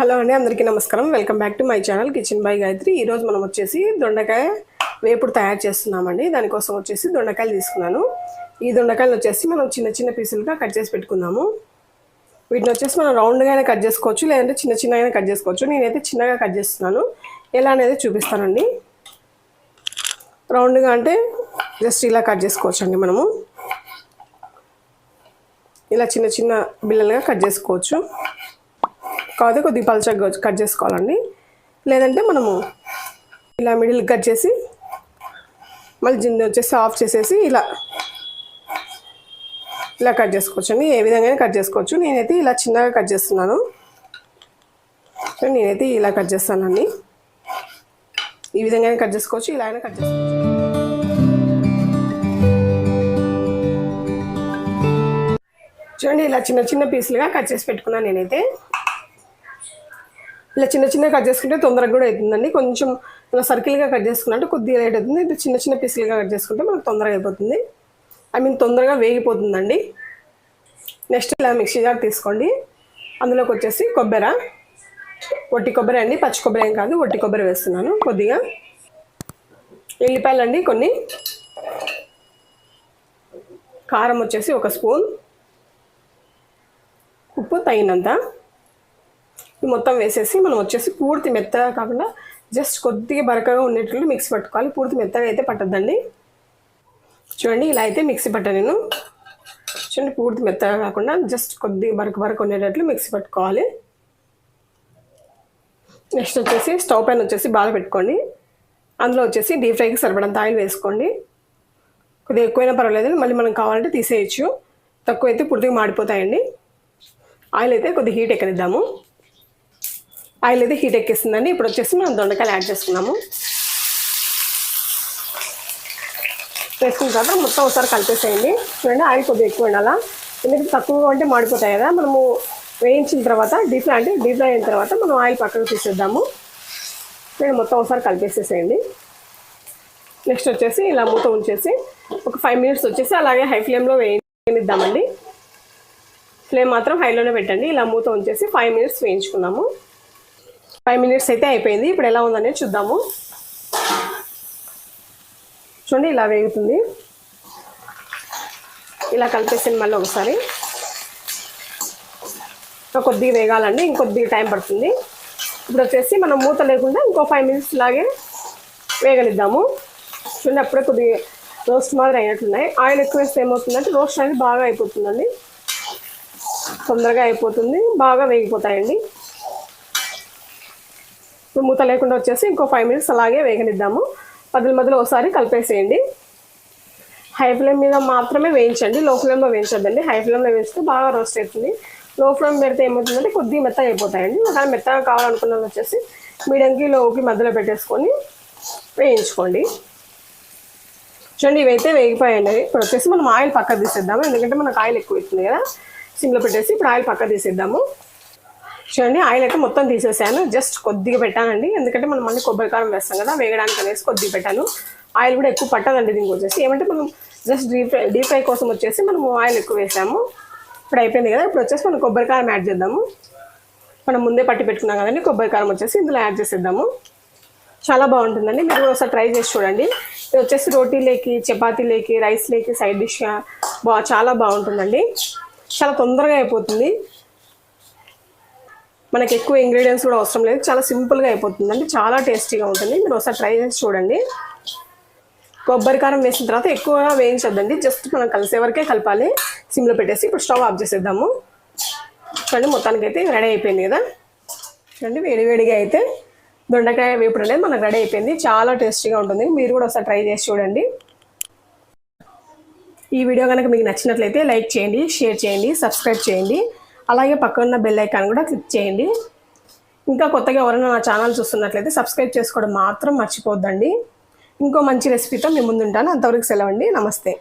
Hello అండి అందరికీ నమస్కారం. Welcome back to my channel kitchen by Gayatri. ఈరోజు మనం వచ్చేసి దొండకాయ వేపుడు తయారు చేస్తున్నామండి. దానికోసం వచ్చేసి దొండకాయలు తీసుకున్నాను. ఈ దొండకాయలు వచ్చేసి మనం చిన్న చిన్న పీసులుగా కట్ చేసి పెట్టుకుందాము. వీటిని వచ్చేసి మనం రౌండ్గా అయినా కట్ చేసుకోవచ్చు లేదంటే చిన్న చిన్నగా అయినా కట్ చేసుకోవచ్చు. నేనైతే చిన్నగా కట్ చేస్తున్నాను. ఎలా అనేది చూపిస్తానండి. రౌండ్గా అంటే జస్ట్ ఇలా కట్ చేసుకోవచ్చు అండి మనము. ఇలా చిన్న చిన్న బిల్లలుగా కట్ చేసుకోవచ్చు. కాకపోతే కొద్దిగా పలచగా కట్ చేసుకోవాలండి. లేదంటే మనము ఇలా మిడిల్ కట్ చేసి మళ్ళీ జింద వచ్చేసి ఆఫ్ చేసేసి ఇలా ఇలా కట్ చేసుకోవచ్చు అండి ఏ విధంగా కట్ చేసుకోవచ్చు. నేనైతే ఇలా చిన్నగా కట్ చేస్తున్నాను. నేనైతే ఇలా కట్ చేస్తానండి. ఈ విధంగా కట్ చేసుకోవచ్చు ఇలా అయినా కట్ చేసుకోవచ్చు. చూడండి ఇలా చిన్న చిన్న పీసులుగా కట్ చేసి పెట్టుకున్నాను నేనైతే. ఇలా చిన్న చిన్న కట్ చేసుకుంటే తొందరగా కూడా అవుతుందండి కొంచెం ఇలా సర్కిల్గా కట్ చేసుకున్నట్టు కొద్దిగా లేట్ అవుతుంది. ఇది చిన్న చిన్న పీసులుగా కట్ చేసుకుంటే మనకు తొందరగా అయిపోతుంది. ఐ మీన్ తొందరగా వేగిపోతుందండి. నెక్స్ట్ ఇలా మిక్సీ జార్ తీసుకోండి. అందులోకి వచ్చేసి కొబ్బరి. ఒట్టి కొబ్బరి అండి. పచ్చి కొబ్బరి ఏం కాదు. ఒట్టి కొబ్బరి వేస్తున్నాను కొద్దిగా. ఎల్లిపాయలు అండి కొన్ని. కారం వచ్చేసి ఒక స్పూన్. ఉప్పు తగినంత. మొత్తం వేసేసి మనం వచ్చేసి పూర్తి మెత్తగా కాకుండా జస్ట్ కొద్దిగా బరకగా ఉండేటట్లు మిక్సీ పట్టుకోవాలి. పూర్తి మెత్తగా అయితే పట్టద్దండి. చూడండి ఇలా అయితే మిక్సీ పట్ట నేను. చూడండి పూర్తి మెత్తగా కాకుండా జస్ట్ కొద్దిగా బరక బరక ఉండేటట్లు మిక్సీ పట్టుకోవాలి. నెక్స్ట్ వచ్చేసి స్టవ్ పైన వచ్చేసి బాగా పెట్టుకోండి. అందులో వచ్చేసి డీప్ ఫ్రైకి సరిపడంత ఆయిల్ వేసుకోండి. కొద్దిగా ఎక్కువైనా పర్వాలేదు మళ్ళీ మనం కావాలంటే తీసేయచ్చు. తక్కువ అయితే పూర్తిగా మాడిపోతాయండి. ఆయిల్ అయితే కొద్దిగా హీట్ ఎక్కనిద్దాము. ఆయిల్ అయితే హీట్ ఎక్కిస్తుందండి ఇప్పుడు వచ్చేసి మనం దొండకాయలు యాడ్ చేసుకున్నాము. వేసుకున్న తర్వాత మొత్తం ఒకసారి కలిపేసేయండి. చూడండి ఆయిల్ కొద్దిగా ఎక్కువ ఉండాలా? ఎందుకంటే తక్కువగా ఉంటే మాడిపోతాయి కదా. మనము వేయించిన తర్వాత డీప్ ఫ్రై అంటే డీప్ ఫ్రై అయిన తర్వాత మనం ఆయిల్ పక్కకు తీసేద్దాము. నేను మొత్తం ఒకసారి కలిపేసేసేయండి. నెక్స్ట్ వచ్చేసి ఇలా మూత ఉంచేసి ఒక ఫైవ్ మినిట్స్ వచ్చేసి అలాగే హై ఫ్లేమ్లో వేయిద్దామండి ఫ్లేమ్ మాత్రం హైలోనే పెట్టండి. ఇలా మూత ఉంచేసి ఫైవ్ మినిట్స్ వేయించుకున్నాము. ఫైవ్ మినిట్స్ అయితే అయిపోయింది. ఇప్పుడు ఎలా ఉందనేది చూద్దాము. చూడండి ఇలా వేగుతుంది. ఇలా కలిపేసింది మళ్ళీ ఒకసారి. కొద్దిగా వేగాలండి. ఇంకొద్దిగా టైం పడుతుంది. ఇప్పుడు వచ్చేసి మనం మూత లేకుండా ఇంకో ఫైవ్ మినిట్స్ లాగే వేగనిద్దాము. చూడండి అప్పుడే కొద్దిగా రోస్ట్ మాదిరి అయినట్లున్నాయి ఆయిల్ ఎక్కువ వేస్తే ఏమవుతుందంటే రోస్ట్ అనేది బాగా అయిపోతుందండి. తొందరగా అయిపోతుంది. బాగా వేగిపోతాయండి. మూత లేకుండా వచ్చేసి ఇంకో ఫైవ్ మినిట్స్ అలాగే వేగనిద్దాము. మధ్యలో మధ్యలో ఒకసారి కలిపేసేయండి. హై ఫ్లేమ్ మీద మాత్రమే వేయించండి. లో ఫ్లేమ్లో వేయించద్దండి హై ఫ్లేమ్లో వేస్తే బాగా రోస్ట్ అవుతుంది. లో ఫ్లేమ్ పెడితే ఏమవుతుందంటే కొద్దిగా మెత్తగా అయిపోతాయండి. ఒకవేళ మెత్తగా కావాలనుకున్నది వచ్చేసి మీడియంకి లోకి మధ్యలో పెట్టేసుకొని వేయించుకోండి. చూడండి ఇవైతే వేగిపోయాయండి. ఇప్పుడు వచ్చేసి మనం ఆయిల్ పక్క తీసేద్దాము. ఎందుకంటే మనకు ఆయిల్ ఎక్కువ అవుతుంది కదా. సిమ్లో పెట్టేసి ఇప్పుడు ఆయిల్ పక్క తీసేద్దాము. చూడండి ఆయిల్ అయితే మొత్తం తీసేసాను. జస్ట్ కొద్దిగా పెట్టానండి. ఎందుకంటే మనం మళ్ళీ కొబ్బరికారం వేస్తాం కదా వేగడానికి అనేసి కొద్దిగా పెట్టాను. ఆయిల్ కూడా ఎక్కువ పట్టదండి దీనికి వచ్చేసి. ఏమంటే మనం just deep fry deep fry కోసం వచ్చేసి మనం ఆయిల్ ఎక్కువ వేసాము. ఇప్పుడు అయిపోయింది కదా ఇప్పుడు వచ్చేసి మనం కొబ్బరికారం యాడ్ చేద్దాము. మనం ముందే పట్టి పెట్టుకున్నాం కదండి కొబ్బరికారం వచ్చేసి ఇందులో యాడ్ చేసేద్దాము. చాలా బాగుంటుందండి. మీరు ఒకసారి ట్రై చేసి చూడండి. ఇది వచ్చేసి రోటీలేకి చపాతీలేకి రైస్లేకి సైడ్ డిష్గా బా చాలా బాగుంటుందండి. చాలా తొందరగా అయిపోతుంది. మనకి ఎక్కువ ఇంగ్రీడియంట్స్ కూడా అవసరం లేదు. చాలా సింపుల్గా అయిపోతుంది. అంటే చాలా టేస్టీగా ఉంటుంది. మీరు ఒకసారి ట్రై చేసి చూడండి. కొబ్బరి కారం వేసిన తర్వాత ఎక్కువగా వేయించొద్దండి. జస్ట్ మనం కలిసే వరకే కలపాలి. సిమ్లో పెట్టేసి ఇప్పుడు స్టవ్ ఆఫ్ చేసేద్దాము. చూడండి మొత్తానికి అయితే రెడీ అయిపోయింది కదా. చూడండి వేడివేడిగా అయితే దొండకాయ వేపుడు అనేది మనకు రెడీ అయిపోయింది. చాలా టేస్టీగా ఉంటుంది. మీరు కూడా ఒకసారి ట్రై చేసి చూడండి. ఈ వీడియో కనుక మీకు నచ్చినట్లయితే లైక్ చేయండి షేర్ చేయండి సబ్స్క్రైబ్ చేయండి. అలాగే పక్కన బెల్ ఐకాన్ కూడా క్లిక్ చేయండి. ఇంకా కొత్తగా ఎవరైనా నా ఛానల్ చూస్తున్నట్లయితే సబ్స్క్రైబ్ చేసుకోవడం మాత్రం మర్చిపోద్దండి. ఇంకో మంచి రెసిపీతో మీ ముందుంటాను. అంతవరకు సెలవండి నమస్తే.